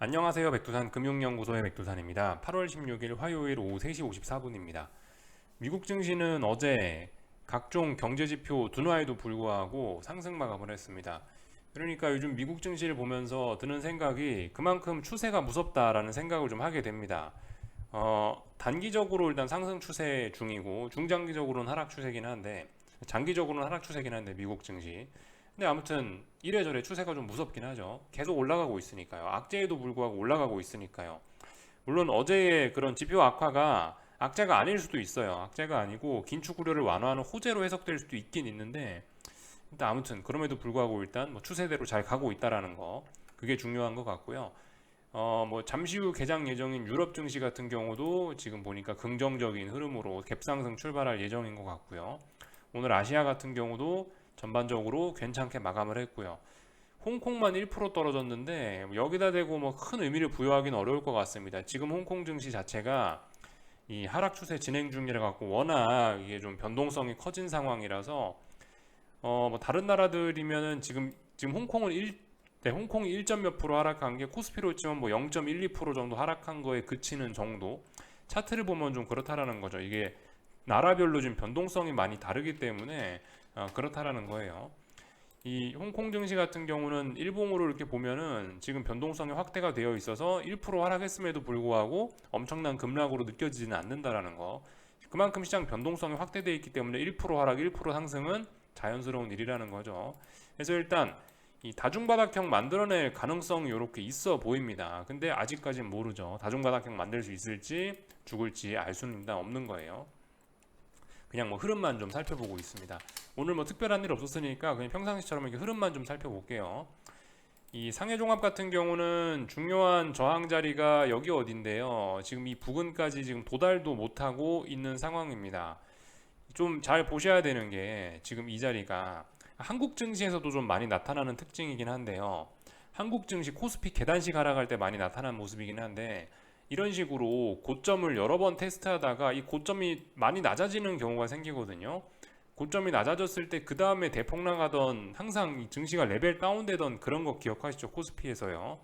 안녕하세요. 백두산 금융연구소의 백두산입니다. 8월 16일 화요일 오후 3시 54분입니다. 미국 증시는 어제 각종 경제지표 둔화에도 불구하고 상승 마감을 했습니다. 그러니까 요즘 미국 증시를 보면서 드는 생각이 그만큼 추세가 무섭다라는 생각을 좀 하게 됩니다. 어, 단기적으로 일단 상승 추세 중이고 중장기적으로는 하락 추세긴 한데 장기적으로는 하락 추세긴 한데 미국 증시 근데 아무튼 이래저래 추세가 좀 무섭긴 하죠. 계속 올라가고 있으니까요. 악재에도 불구하고 올라가고 있으니까요. 물론 어제의 그런 지표 악화가 악재가 아닐 수도 있어요. 악재가 아니고 긴축 우려를 완화하는 호재로 해석될 수도 있긴 있는데 일단 아무튼 그럼에도 불구하고 일단 뭐 추세대로 잘 가고 있다라는 거 그게 중요한 것 같고요. 어 뭐 잠시 후 개장 예정인 유럽 증시 같은 경우도 지금 보니까 긍정적인 흐름으로 갭상승 출발할 예정인 것 같고요. 오늘 아시아 같은 경우도 전반적으로 괜찮게 마감을 했고요. 홍콩만 1% 떨어졌는데 여기다 대고 뭐 큰 의미를 부여하기는 어려울 것 같습니다. 지금 홍콩 증시 자체가 이 하락 추세 진행 중이라 갖고 워낙 이게 좀 변동성이 커진 상황이라서 어 뭐 다른 나라들이면은 지금 지금 홍콩은 1 네, 홍콩이 1점 몇 프로 하락한 게 코스피로 치면 뭐 0.12% 정도 하락한 거에 그치는 정도. 차트를 보면 좀 그렇다라는 거죠. 이게 나라별로 지금 변동성이 많이 다르기 때문에 어, 그렇다라는 거예요. 이 홍콩 증시 같은 경우는 일봉으로 이렇게 보면은 지금 변동성이 확대가 되어 있어서 1% 하락했음에도 불구하고 엄청난 급락으로 느껴지지는 않는다라는 거. 그만큼 시장 변동성이 확대되어 있기 때문에 1% 하락, 1% 상승은 자연스러운 일이라는 거죠. 그래서 일단 이 다중바닥형 만들어낼 가능성이 이렇게 있어 보입니다. 근데 아직까지는 모르죠. 다중바닥형 만들 수 있을지 죽을지 알 수는 일단 없는 거예요. 그냥 뭐 흐름만 좀 살펴보고 있습니다. 오늘 뭐 특별한 일 없었으니까 그냥 평상시처럼 이렇게 흐름만 좀 살펴볼게요. 이 상해종합 같은 경우는 중요한 저항 자리가 여기 어딘데요. 지금 이 부근까지 지금 도달도 못하고 있는 상황입니다. 좀 잘 보셔야 되는 게 지금 이 자리가 한국 증시에서도 좀 많이 나타나는 특징이긴 한데요. 한국 증시 코스피 계단식 하락할 때 많이 나타난 모습이긴 한데 이런 식으로 고점을 여러 번 테스트하다가 이 고점이 많이 낮아지는 경우가 생기거든요. 고점이 낮아졌을 때 그 다음에 대폭 나가던 항상 이 증시가 레벨 다운되던 그런 거 기억하시죠? 코스피에서요.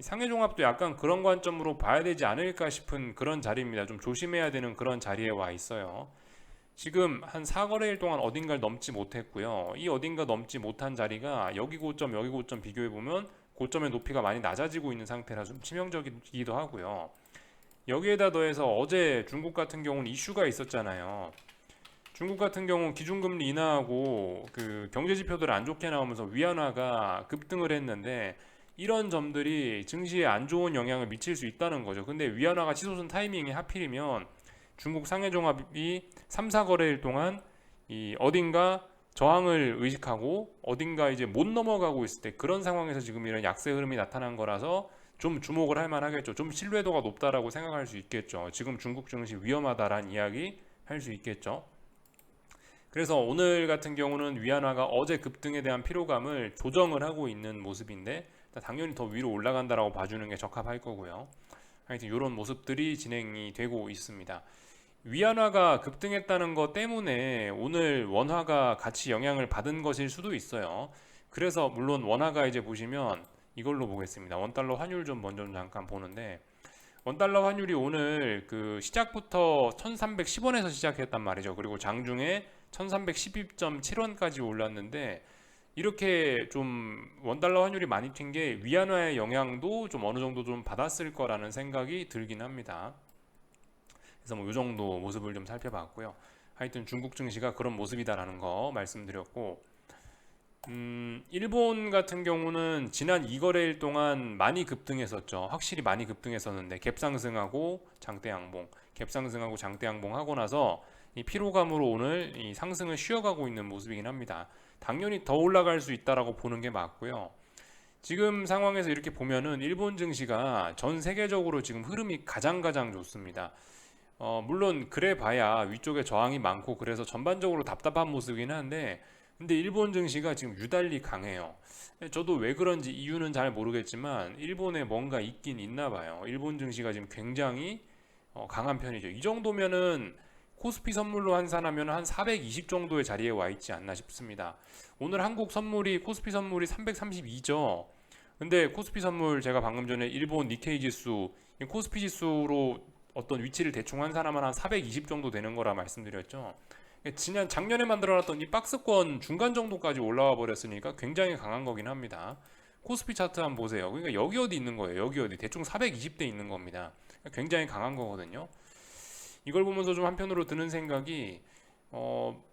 상해 종합도 약간 그런 관점으로 봐야 되지 않을까 싶은 그런 자리입니다. 좀 조심해야 되는 그런 자리에 와 있어요. 지금 한 4거래일 동안 어딘가를 넘지 못했고요. 이 어딘가 넘지 못한 자리가 여기 고점, 여기 고점 비교해 보면 고점의 높이가 많이 낮아지고 있는 상태라 좀 치명적이기도 하고요. 여기에다 더해서 어제 중국 같은 경우는 이슈가 있었잖아요. 중국 같은 경우 기준금리 인하하고 그 경제 지표들 안 좋게 나오면서 위안화가 급등을 했는데 이런 점들이 증시에 안 좋은 영향을 미칠 수 있다는 거죠. 근데 위안화가 치솟은 타이밍이 하필이면 중국 상해 종합이 3, 4거래일 동안 이 어딘가 저항을 의식하고 어딘가 이제 못 넘어가고 있을 때 그런 상황에서 지금 이런 약세 흐름이 나타난 거라서 좀 주목을 할 만하겠죠. 좀 신뢰도가 높다라고 생각할 수 있겠죠. 지금 중국 증시 위험하다라는 이야기 할 수 있겠죠. 그래서 오늘 같은 경우는 위안화가 어제 급등에 대한 피로감을 조정을 하고 있는 모습인데 당연히 더 위로 올라간다라고 봐주는 게 적합할 거고요. 하여튼 이런 모습들이 진행이 되고 있습니다. 위안화가 급등했다는 것 때문에 오늘 원화가 같이 영향을 받은 것일 수도 있어요. 그래서 물론 원화가 이제 보시면 이걸로 보겠습니다. 원달러 환율 좀 먼저 잠깐 보는데 원달러 환율이 오늘 그 시작부터 1310원에서 시작했단 말이죠. 그리고 장중에 1312.7원까지 올랐는데 이렇게 좀 원달러 환율이 많이 튄 게 위안화의 영향도 좀 어느 정도 좀 받았을 거라는 생각이 들긴 합니다. 그래서 뭐 이 정도 모습을 좀 살펴봤고요. 하여튼 중국 증시가 그런 모습이다라는 거 말씀드렸고, 음, 일본 같은 경우는 지난 2거래일 동안 많이 급등했었죠. 확실히 많이 급등했었는데 갭 상승하고 장대 양봉, 갭 상승하고 장대 양봉 하고 나서 이 피로감으로 오늘 이 상승을 쉬어가고 있는 모습이긴 합니다. 당연히 더 올라갈 수 있다라고 보는 게 맞고요. 지금 상황에서 이렇게 보면은 일본 증시가 전 세계적으로 지금 흐름이 가장 가장 좋습니다. 어, 물론 그래 봐야 위쪽에 저항이 많고 그래서 전반적으로 답답한 모습이긴 한데 근데 일본 증시가 지금 유달리 강해요. 저도 왜 그런지 이유는 잘 모르겠지만 일본에 뭔가 있긴 있나 봐요. 일본 증시가 지금 굉장히 어, 강한 편이죠. 이 정도면은 코스피 선물로 환산하면 한 420 정도의 자리에 와 있지 않나 싶습니다. 오늘 한국 선물이 코스피 선물이 332죠. 근데 코스피 선물 제가 방금 전에 일본 니케이 지수, 이 코스피 지수로 어떤 위치를 대충 한 사람은 한 420 정도 되는 거라 말씀드렸죠. 지난 작년에 만들어놨던 이 박스권 중간 정도까지 올라와 버렸으니까 굉장히 강한 거긴 합니다. 코스피 차트 한번 보세요. 그러니까 여기 어디 있는 거예요. 여기 어디 대충 420대 있는 겁니다. 굉장히 강한 거거든요. 이걸 보면서 좀 한편으로 드는 생각이 어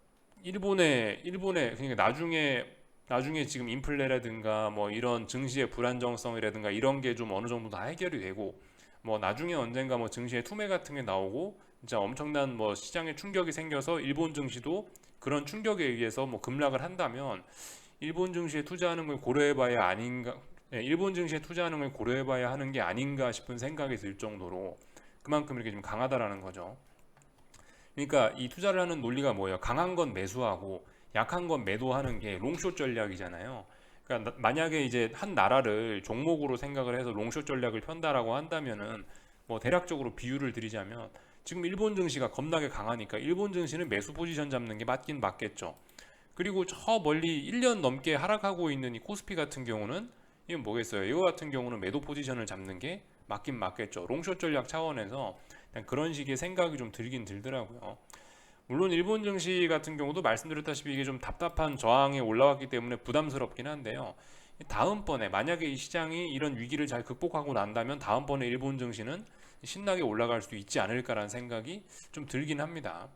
일본의 일본의 그러니까 나중에 나중에 지금 인플레라든가 뭐 이런 증시의 불안정성이라든가 이런 게 좀 어느 정도 다 해결이 되고 뭐 나중에 언젠가 뭐 증시의 투매 같은 게 나오고 진짜 엄청난 뭐 시장에 충격이 생겨서 일본 증시도 그런 충격에 의해서 뭐 급락을 한다면 일본 증시에 투자하는 걸 고려해봐야 아닌가 예, 일본 증시에 투자하는 걸 고려해봐야 하는 게 아닌가 싶은 생각이 들 정도로 그만큼 이렇게 좀 강하다라는 거죠. 그러니까 이 투자를 하는 논리가 뭐예요? 강한 건 매수하고 약한 건 매도하는 게 롱숏 전략이잖아요. 그러니까 나- 만약에 이제 한 나라를 종목으로 생각을 해서 롱숏 전략을 편다라고 한다면은 뭐 대략적으로 비유를 드리자면 지금 일본 증시가 겁나게 강하니까 일본 증시는 매수 포지션 잡는 게 맞긴 맞겠죠. 그리고 저 멀리 1년 넘게 하락하고 있는 이 코스피 같은 경우는 이건 뭐겠어요? 이거 같은 경우는 매도 포지션을 잡는 게 맞긴 맞겠죠. 롱숏 전략 차원에서 그런 식의 생각이 좀 들긴 들더라고요. 물론 일본 증시 같은 경우도 말씀드렸다시피 이게 좀 답답한 저항에 올라왔기 때문에 부담스럽긴 한데요. 다음번에 만약에 이 시장이 이런 위기를 잘 극복하고 난다면 다음번에 일본 증시는 신나게 올라갈 수 있지 않을까라는 생각이 좀 들긴 합니다.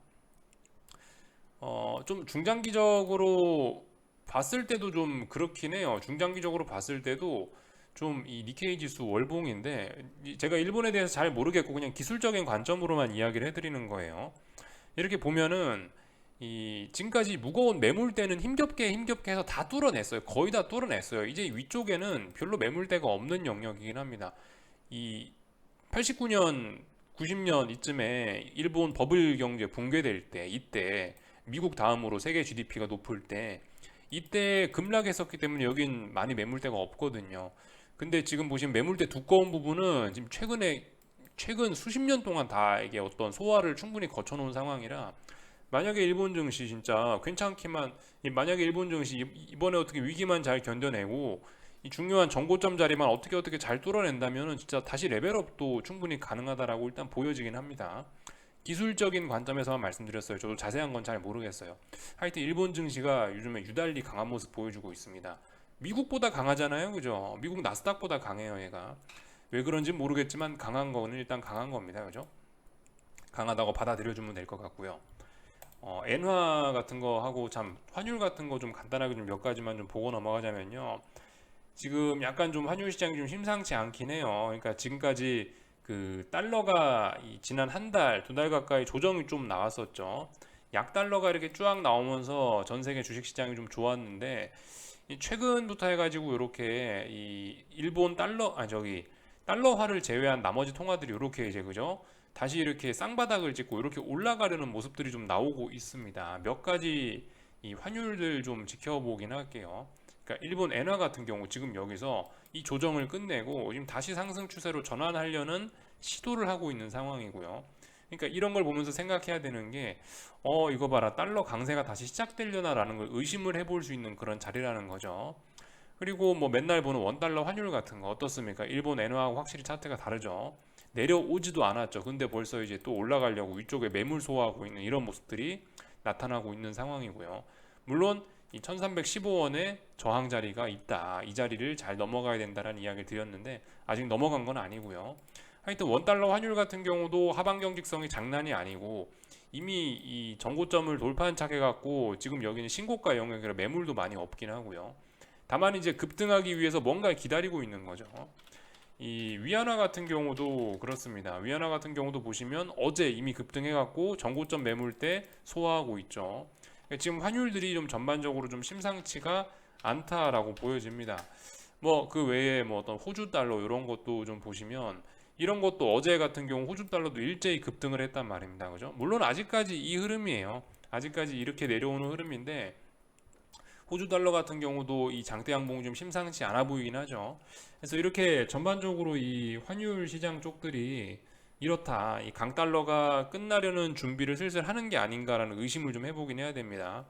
어, 좀 중장기적으로 봤을 때도 좀 그렇긴 해요. 중장기적으로 봤을 때도 좀 이 니케이 지수 월봉인데 이- 제가 일본에 대해서 잘 모르겠고 그냥 기술적인 관점으로만 이야기를 해드리는 거예요. 이렇게 보면은 이 지금까지 무거운 매물대는 힘겹게 힘겹게 해서 다 뚫어냈어요. 거의 다 뚫어냈어요. 이제 위쪽에는 별로 매물대가 없는 영역이긴 합니다. 이 89년, 90년 이쯤에 일본 버블 경제 붕괴될 때 이때 미국 다음으로 세계 GDP가 높을 때 이때 급락했었기 때문에 여긴 많이 매물대가 없거든요. 근데 지금 보시면 매물대 두꺼운 부분은 지금 최근에 최근 수십 년 동안 다 이게 어떤 소화를 충분히 거쳐놓은 상황이라 만약에 일본 증시 진짜 괜찮기만 이 만약에 일본 증시 이- 이번에 어떻게 위기만 잘 견뎌내고 이 중요한 정고점 자리만 어떻게 어떻게 잘 뚫어낸다면은 진짜 다시 레벨업도 충분히 가능하다라고 일단 보여지긴 합니다. 기술적인 관점에서만 말씀드렸어요. 저도 자세한 건 잘 모르겠어요. 하여튼 일본 증시가 요즘에 유달리 강한 모습 보여주고 있습니다. 미국보다 강하잖아요, 그죠? 미국 나스닥보다 강해요, 얘가. 왜 그런지 모르겠지만 강한 거는 일단 강한 겁니다, 그죠? 강하다고 받아들여주면 될 것 같고요. 어, 엔화 같은 거 하고 참 환율 같은 거 좀 간단하게 좀 몇 가지만 좀 보고 넘어가자면요. 지금 약간 좀 환율 시장이 좀 심상치 않긴 해요. 그러니까 지금까지 그 달러가 이 지난 한 달, 두 달 가까이 조정이 좀 나왔었죠. 약 달러가 이렇게 쫙 나오면서 전 세계 주식 시장이 좀 좋았는데 이 최근부터 해가지고 이렇게 이 일본 달러 아 저기 달러화를 제외한 나머지 통화들이 이렇게 이제 그죠? 다시 이렇게 쌍바닥을 찍고 이렇게 올라가려는 모습들이 좀 나오고 있습니다. 몇 가지 이 환율들 좀 지켜보긴 할게요. 그러니까 일본 엔화 같은 경우 지금 여기서 이 조정을 끝내고 지금 다시 상승 추세로 전환하려는 시도를 하고 있는 상황이고요. 그러니까 이런 걸 보면서 생각해야 되는 게, 어, 이거 봐라. 달러 강세가 다시 시작되려나라는 걸 의심을 해볼 수 있는 그런 자리라는 거죠. 그리고 뭐 맨날 보는 원달러 환율 같은 거 어떻습니까? 일본 엔화하고 확실히 차트가 다르죠. 내려오지도 않았죠. 근데 벌써 이제 또 올라가려고 위쪽에 매물 소화하고 있는 이런 모습들이 나타나고 있는 상황이고요. 물론 이 1315원의 저항 자리가 있다. 이 자리를 잘 넘어가야 된다라는 이야기를 드렸는데 아직 넘어간 건 아니고요. 하여튼 원달러 환율 같은 경우도 하방 경직성이 장난이 아니고 이미 이 정고점을 돌파한 착해 갖고 지금 여기는 신고가 영역이라 매물도 많이 없긴 하고요. 다만 이제 급등하기 위해서 뭔가를 기다리고 있는 거죠. 이 위안화 같은 경우도 그렇습니다. 위안화 같은 경우도 보시면 어제 이미 급등해 갖고 정고점 매물대 소화하고 있죠. 그러니까 지금 환율들이 좀 전반적으로 좀 심상치가 않다라고 보여집니다. 뭐 그 외에 뭐 어떤 호주 달러 이런 것도 좀 보시면 이런 것도 어제 같은 경우 호주 달러도 일제히 급등을 했단 말입니다. 그죠? 물론 아직까지 이 흐름이에요. 아직까지 이렇게 내려오는 흐름인데 호주 달러 같은 경우도 이 장대 양봉이 좀 심상치 않아 보이긴 하죠. 그래서 이렇게 전반적으로 이 환율 시장 쪽들이 이렇다. 이 강달러가 끝나려는 준비를 슬슬 하는 게 아닌가라는 의심을 좀 해보긴 해야 됩니다.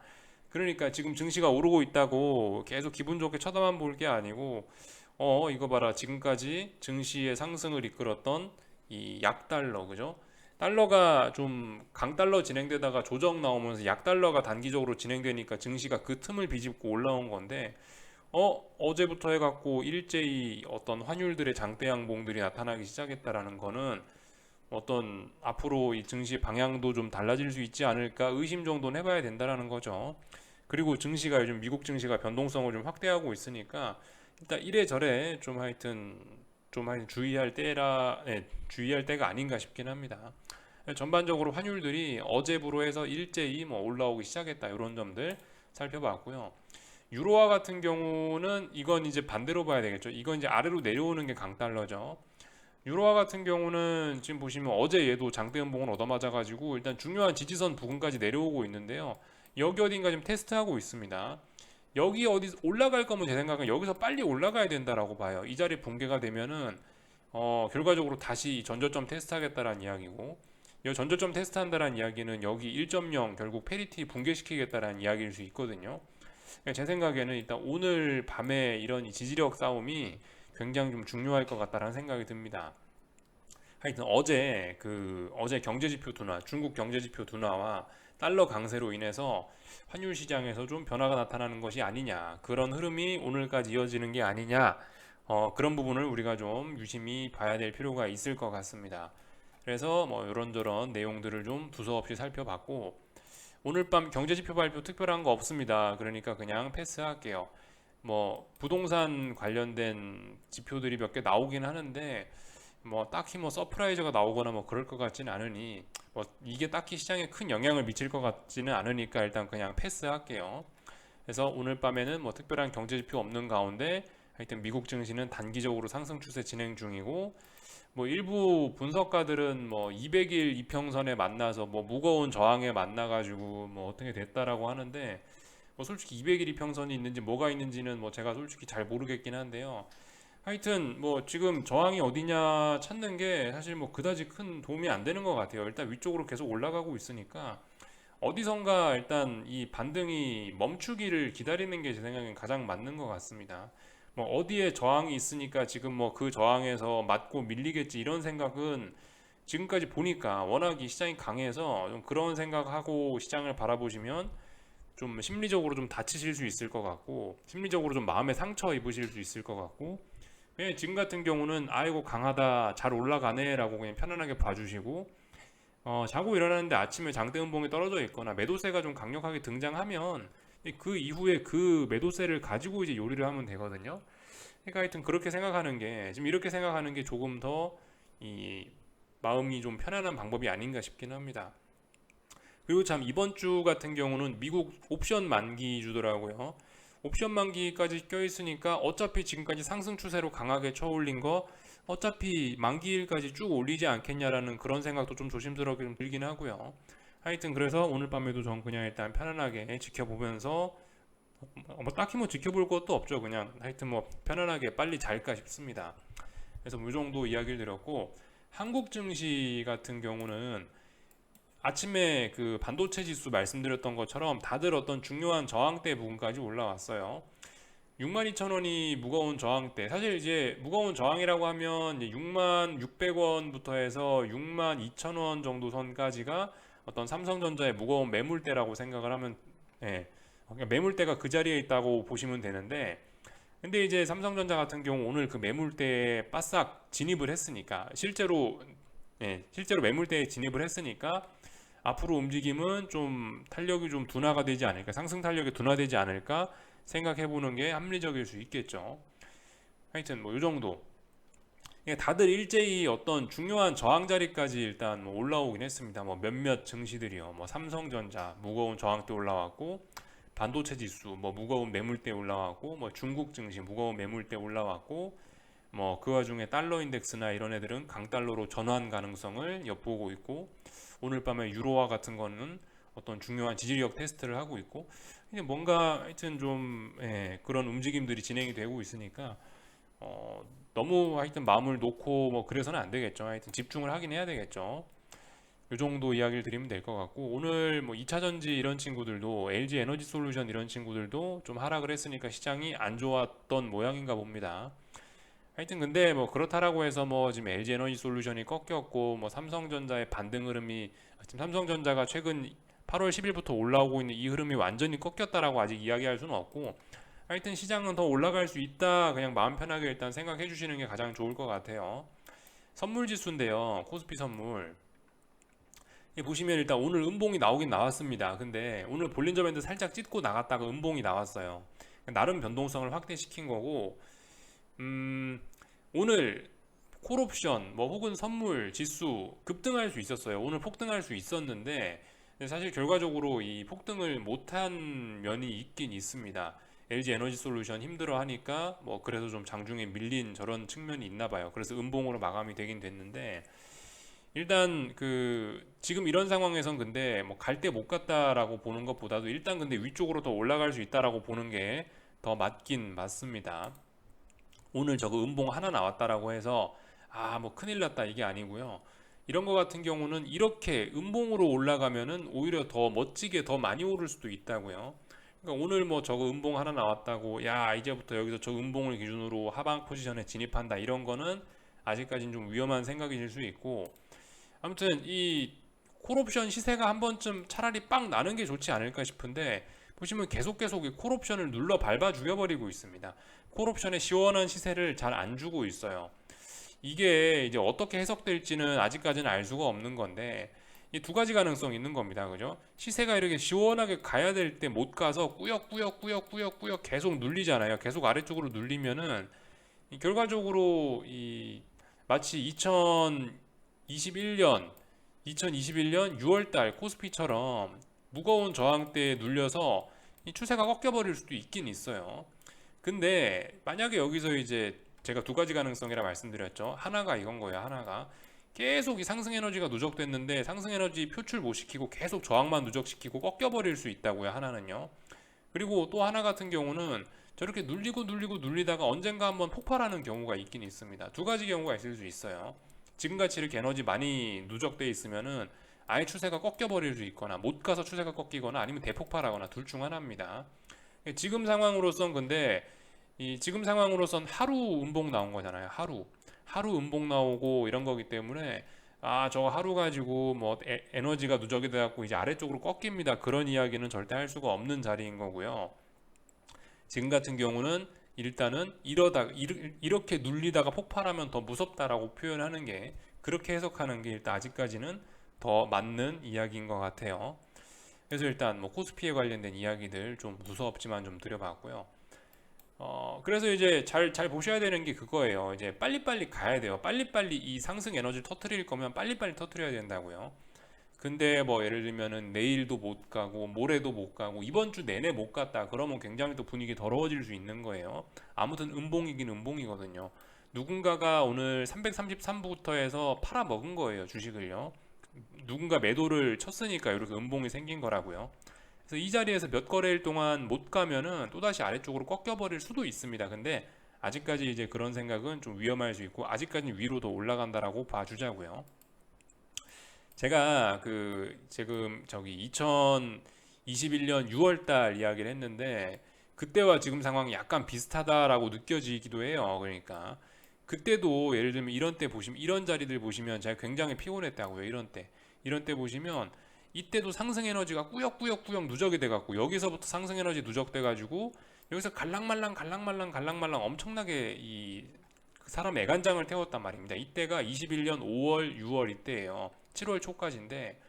그러니까 지금 증시가 오르고 있다고 계속 기분 좋게 쳐다만 볼 게 아니고 어 이거 봐라 지금까지 증시의 상승을 이끌었던 이 약달러 그죠? 달러가 좀 강달러 진행되다가 조정 나오면서 약달러가 단기적으로 진행되니까 증시가 그 틈을 비집고 올라온 건데 어 어제부터 해갖고 일제히 어떤 환율들의 장대 양봉들이 나타나기 시작했다라는 거는 어떤 앞으로 이 증시 방향도 좀 달라질 수 있지 않을까 의심 정도는 해봐야 된다라는 거죠. 그리고 증시가 요즘 미국 증시가 변동성을 좀 확대하고 있으니까 일단 이래저래 좀 하여튼 좀 주의할 때라 예, 주의할 때가 아닌가 싶긴 합니다. 전반적으로 환율들이 어제부로 해서 일제히 뭐 올라오기 시작했다 이런 점들 살펴봤고요. 유로화 같은 경우는 이건 이제 반대로 봐야 되겠죠. 이건 이제 아래로 내려오는 게 강달러죠. 유로화 같은 경우는 지금 보시면 어제 얘도 장대 연봉을 얻어맞아가지고 일단 중요한 지지선 부근까지 내려오고 있는데요. 여기 어딘가 좀 테스트하고 있습니다. 여기 어디 올라갈 거면 제 생각은 여기서 빨리 올라가야 된다라고 봐요. 이 자리 붕괴가 되면은 어, 결과적으로 다시 전저점 테스트하겠다라는 이야기고 이 전저점 테스트한다라는 이야기는 여기 1.0 결국 페리티 붕괴시키겠다라는 이야기일 수 있거든요. 그러니까 제 생각에는 일단 오늘 밤에 이런 이 지지력 싸움이 굉장히 좀 중요할 것 같다라는 생각이 듭니다. 하여튼 어제 그 어제 경제지표 둔화, 중국 경제지표 둔화와 달러 강세로 인해서 환율 시장에서 좀 변화가 나타나는 것이 아니냐 그런 흐름이 오늘까지 이어지는 게 아니냐 어, 그런 부분을 우리가 좀 유심히 봐야 될 필요가 있을 것 같습니다. 그래서 뭐 이런저런 내용들을 좀 두서없이 살펴봤고 오늘 밤 경제지표 발표 특별한 거 없습니다. 그러니까 그냥 패스할게요. 뭐 부동산 관련된 지표들이 몇 개 나오긴 하는데 뭐 딱히 뭐 서프라이즈가 나오거나 뭐 그럴 것 같지는 않으니 뭐 이게 딱히 시장에 큰 영향을 미칠 것 같지는 않으니까 일단 그냥 패스할게요. 그래서 오늘 밤에는 뭐 특별한 경제 지표 없는 가운데 하여튼 미국 증시는 단기적으로 상승 추세 진행 중이고 뭐 일부 분석가들은 뭐 200일 이평선에 만나서 뭐 무거운 저항에 만나 가지고 뭐 어떻게 됐다라고 하는데 뭐 솔직히 200일 이평선이 있는지 뭐가 있는지는 뭐 제가 솔직히 잘 모르겠긴 한데요. 하여튼 뭐 지금 저항이 어디냐 찾는 게 사실 뭐 그다지 큰 도움이 안 되는 것 같아요. 일단 위쪽으로 계속 올라가고 있으니까 어디선가 일단 이 반등이 멈추기를 기다리는 게 제 생각엔 가장 맞는 것 같습니다. 뭐 어디에 저항이 있으니까 지금 뭐 그 저항에서 맞고 밀리겠지 이런 생각은 지금까지 보니까 워낙 이 시장이 강해서 좀 그런 생각하고 시장을 바라보시면 좀 심리적으로 좀 다치실 수 있을 것 같고 심리적으로 좀 마음에 상처 입으실 수 있을 것 같고 예, 지금 같은 경우는 아이고 강하다 잘 올라가네라고 그냥 편안하게 봐주시고 어, 자고 일어나는데 아침에 장대 음봉이 떨어져 있거나 매도세가 좀 강력하게 등장하면 그 이후에 그 매도세를 가지고 이제 요리를 하면 되거든요. 그러니까 하여튼 그렇게 생각하는 게 지금 이렇게 생각하는 게 조금 더 이 마음이 좀 편안한 방법이 아닌가 싶긴 합니다. 그리고 참 이번 주 같은 경우는 미국 옵션 만기 주더라고요. 옵션 만기까지 껴있으니까 어차피 지금까지 상승 추세로 강하게 쳐올린 거 어차피 만기일까지 쭉 올리지 않겠냐라는 그런 생각도 좀 조심스럽게 좀 들긴 하고요. 하여튼 그래서 오늘 밤에도 전 그냥 일단 편안하게 지켜보면서 뭐 딱히 뭐 지켜볼 것도 없죠. 그냥 하여튼 뭐 편안하게 빨리 잘까 싶습니다. 그래서 뭐 이 정도 이야기를 드렸고 한국 증시 같은 경우는 아침에 그 반도체 지수 말씀드렸던 것처럼 다들 어떤 중요한 저항대 부분까지 올라왔어요. 62,000원이 무거운 저항대. 사실 이제 무거운 저항이라고 하면 66,600원부터 해서 62,000원 정도 선까지가 어떤 삼성전자의 무거운 매물대라고 생각을 하면 예. 그러니까 매물대가 그 자리에 있다고 보시면 되는데 근데 이제 삼성전자 같은 경우 오늘 그 매물대에 바싹 진입을 했으니까 실제로 예, 실제로 매물대에 진입을 했으니까 앞으로 움직임은 좀 탄력이 좀 둔화가 되지 않을까 상승 탄력이 둔화되지 않을까 생각해 보는 게 합리적일 수 있겠죠. 하여튼 뭐 이 정도. 예, 다들 일제히 어떤 중요한 저항 자리까지 일단 뭐 올라오긴 했습니다. 뭐 몇몇 증시들이요. 뭐 삼성전자 무거운 저항대 올라왔고 반도체 지수 뭐 무거운 매물대 올라왔고 뭐 중국 증시 무거운 매물대 올라왔고 뭐 그 와중에 달러 인덱스나 이런 애들은 강달러로 전환 가능성을 엿보고 있고 오늘 밤에 유로화 같은 거는 어떤 중요한 지지력 테스트를 하고 있고 뭔가 하여튼 좀 예, 그런 움직임들이 진행이 되고 있으니까 어, 너무 하여튼 마음을 놓고 뭐 그래서는 안 되겠죠. 하여튼 집중을 하긴 해야 되겠죠. 이 정도 이야기를 드리면 될 것 같고 오늘 뭐 2차 전지 이런 친구들도 LG 에너지 솔루션 이런 친구들도 좀 하락을 했으니까 시장이 안 좋았던 모양인가 봅니다. 하여튼 근데 뭐 그렇다라고 해서 뭐 지금 LG 에너지 솔루션이 꺾였고 뭐 삼성전자의 반등 흐름이 지금 삼성전자가 최근 8월 10일부터 올라오고 있는 이 흐름이 완전히 꺾였다라고 아직 이야기할 수는 없고 하여튼 시장은 더 올라갈 수 있다 그냥 마음 편하게 일단 생각해 주시는 게 가장 좋을 것 같아요. 선물 지수인데요. 코스피 선물. 이 보시면 일단 오늘 음봉이 나오긴 나왔습니다. 근데 오늘 볼린저 밴드 살짝 찢고 나갔다가 음봉이 나왔어요. 나름 변동성을 확대시킨 거고 음, 오늘 콜옵션 뭐 혹은 선물 지수 급등할 수 있었어요. 오늘 폭등할 수 있었는데 사실 결과적으로 이 폭등을 못한 면이 있긴 있습니다. LG 에너지 솔루션 힘들어 하니까 뭐 그래서 좀 장중에 밀린 저런 측면이 있나 봐요. 그래서 음봉으로 마감이 되긴 됐는데 일단 그 지금 이런 상황에선 근데 뭐 갈 때 못 갔다라고 보는 것보다도 일단 근데 위쪽으로 더 올라갈 수 있다라고 보는 게 더 맞긴 맞습니다. 오늘 저거 음봉 하나 나왔다라고 해서 아 뭐 큰일 났다 이게 아니고요. 이런 거 같은 경우는 이렇게 음봉으로 올라가면은 오히려 더 멋지게 더 많이 오를 수도 있다고요. 그러니까 오늘 뭐 저거 음봉 하나 나왔다고 야 이제부터 여기서 저 음봉을 기준으로 하방 포지션에 진입한다 이런 거는 아직까지는 좀 위험한 생각이실 수 있고 아무튼 이 콜옵션 시세가 한 번쯤 차라리 빵 나는 게 좋지 않을까 싶은데 보시면 계속 계속 이 콜옵션을 눌러 밟아 죽여버리고 있습니다. 콜옵션의 시원한 시세를 잘 안 주고 있어요. 이게 이제 어떻게 해석될지는 아직까지는 알 수가 없는 건데 이 두 가지 가능성이 있는 겁니다. 그죠? 시세가 이렇게 시원하게 가야 될 때 못 가서 꾸역꾸역꾸역꾸역꾸역 계속 눌리잖아요. 계속 아래쪽으로 눌리면은 이 결과적으로 이 마치 2021년 2021년 6월달 코스피처럼 무거운 저항대에 눌려서 이 추세가 꺾여버릴 수도 있긴 있어요. 근데 만약에 여기서 이제 제가 두 가지 가능성이라 말씀드렸죠. 하나가 이건 거예요. 하나가 계속 이 상승 에너지가 누적됐는데 상승 에너지 표출 못 시키고 계속 저항만 누적시키고 꺾여버릴 수 있다고요. 하나는요. 그리고 또 하나 같은 경우는 저렇게 눌리고 눌리고 눌리다가 언젠가 한번 폭발하는 경우가 있긴 있습니다. 두 가지 경우가 있을 수 있어요. 지금같이 이렇게 에너지 많이 누적돼 있으면은 아예 추세가 꺾여버릴 수 있거나 못 가서 추세가 꺾이거나 아니면 대폭발하거나 둘 중 하나입니다. 지금 상황으로선 근데 이 지금 상황으로선 하루 음봉 나온 거잖아요. 하루 하루 음봉 나오고 이런 거기 때문에 아 저거 하루 가지고 뭐 에, 에너지가 누적이 돼갖고 이제 아래쪽으로 꺾입니다. 그런 이야기는 절대 할 수가 없는 자리인 거고요. 지금 같은 경우는 일단은 이러다 이렇게 눌리다가 폭발하면 더 무섭다라고 표현하는 게 그렇게 해석하는 게 일단 아직까지는 더 맞는 이야기인 것 같아요. 그래서 일단 뭐 코스피에 관련된 이야기들 좀 무섭지만 좀 드려봤고요. 어, 그래서 이제 잘, 잘 보셔야 되는 게 그거예요. 이제 빨리빨리 가야 돼요. 빨리빨리 이 상승 에너지를 터트릴 거면 빨리빨리 터트려야 된다고요. 근데 뭐 예를 들면은 내일도 못 가고 모레도 못 가고 이번 주 내내 못 갔다 그러면 굉장히 또 분위기 더러워질 수 있는 거예요. 아무튼 음봉이긴 음봉이거든요. 누군가가 오늘 333부터 해서 팔아 먹은 거예요 주식을요. 누군가 매도를 쳤으니까 이렇게 음봉이 생긴 거라고요. 그래서 이 자리에서 몇 거래일 동안 못 가면은 또다시 아래쪽으로 꺾여버릴 수도 있습니다. 근데 아직까지 이제 그런 생각은 좀 위험할 수 있고 아직까지는 위로 더 올라간다라고 봐주자고요. 제가 그 지금 저기 2021년 6월달 이야기를 했는데 그때와 지금 상황이 약간 비슷하다라고 느껴지기도 해요. 그러니까 그때도 예를 들면 이런 때 보시면 이런 자리들 보시면 제가 굉장히 피곤했다고요. 이런 때 이런 때 보시면 이때도 상승 에너지가 꾸역꾸역꾸역 누적이 돼갖고 여기서부터 상승 에너지 누적돼가지고 여기서 갈랑말랑 갈랑말랑 갈랑말랑 엄청나게 이 사람 애간장을 태웠단 말입니다. 이때가 21년 5월, 6월 이때예요. 7월 초까지인데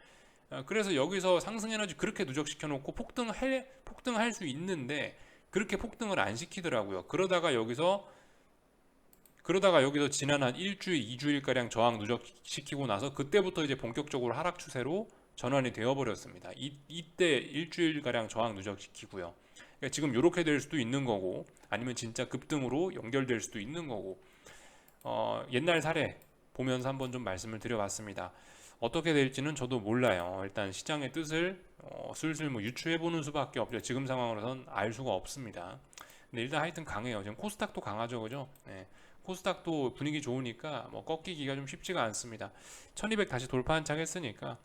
어, 그래서 여기서 상승 에너지 그렇게 누적시켜 놓고 폭등할 폭등할 수 있는데 그렇게 폭등을 안 시키더라고요. 그러다가 여기서 그러다가 여기서 지난 한 일주일, 이주일 가량 저항 누적시키고 나서 그때부터 이제 본격적으로 하락 추세로 전환이 되어 버렸습니다. 이, 이때 일주일 가량 저항 누적시키고요. 그러니까 지금 이렇게 될 수도 있는 거고 아니면 진짜 급등으로 연결될 수도 있는 거고 어, 옛날 사례 보면서 한번 좀 말씀을 드려봤습니다. 어떻게 될지는 저도 몰라요. 일단 시장의 뜻을 어, 슬슬 뭐 유추해 보는 수밖에 없죠. 지금 상황으로선 알 수가 없습니다. 근데 일단 하여튼 강해요. 지금 코스닥도 강하죠, 그죠? 네. 코스닥도 분위기 좋으니까 뭐 꺾이기가 좀 쉽지가 않습니다. 1200 다시 돌파 한 착 했으니까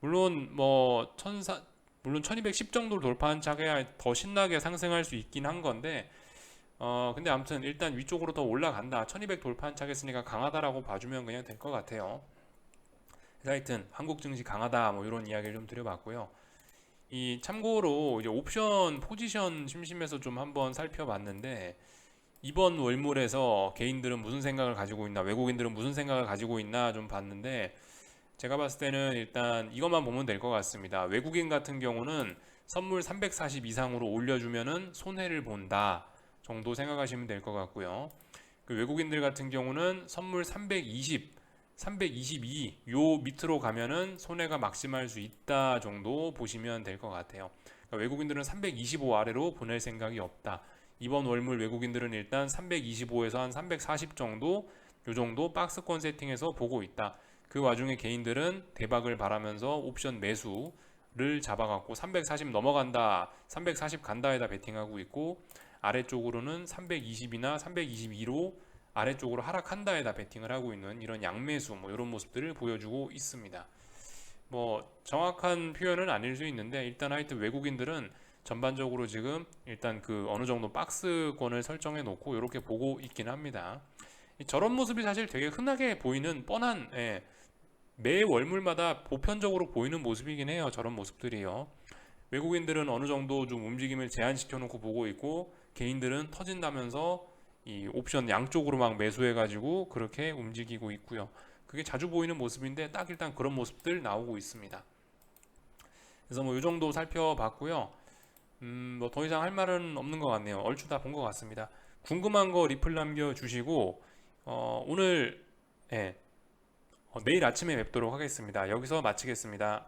물론 뭐 천사 물론 1210 정도를 돌파한 착해야 더 신나게 상승할 수 있긴 한 건데 어, 근데 아무튼 일단 위쪽으로 더 올라간다. 1200 돌파한 차겠으니까 강하다라고 봐주면 그냥 될 것 같아요. 하여튼 한국 증시 강하다 뭐 이런 이야기를 좀 드려봤고요. 이 참고로 이제 옵션 포지션 심심해서 좀 한번 살펴봤는데 이번 월물에서 개인들은 무슨 생각을 가지고 있나 외국인들은 무슨 생각을 가지고 있나 좀 봤는데 제가 봤을 때는 일단 이것만 보면 될 것 같습니다. 외국인 같은 경우는 선물 340 이상으로 올려주면은 손해를 본다 정도 생각하시면 될 것 같고요. 그 외국인들 같은 경우는 선물 320, 322 요 밑으로 가면은 손해가 막심할 수 있다 정도 보시면 될 것 같아요. 그러니까 외국인들은 325 아래로 보낼 생각이 없다. 이번 월물 외국인들은 일단 325에서 한 340 정도 요 정도 박스권 세팅해서 보고 있다. 그 와중에 개인들은 대박을 바라면서 옵션 매수를 잡아갖고 340 넘어간다, 340 간다에다 베팅하고 있고 아래쪽으로는 320이나 322로 아래쪽으로 하락한다에다 베팅을 하고 있는 이런 양매수 뭐 이런 모습들을 보여주고 있습니다. 뭐 정확한 표현은 아닐 수 있는데 일단 하여튼 외국인들은 전반적으로 지금 일단 그 어느 정도 박스권을 설정해 놓고 이렇게 보고 있긴 합니다. 이 저런 모습이 사실 되게 흔하게 보이는 뻔한 예, 매 월물마다 보편적으로 보이는 모습이긴 해요. 저런 모습들이요. 외국인들은 어느 정도 좀 움직임을 제한시켜 놓고 보고 있고 개인들은 터진다면서 이 옵션 양쪽으로 막 매수해 가지고 그렇게 움직이고 있고요. 그게 자주 보이는 모습인데 딱 일단 그런 모습들 나오고 있습니다. 그래서 뭐 이 정도 살펴봤고요. 음, 뭐 더 이상 할 말은 없는 것 같네요. 얼추 다 본 것 같습니다. 궁금한 거 리플 남겨 주시고 어, 오늘 예, 어, 내일 아침에 뵙도록 하겠습니다. 여기서 마치겠습니다.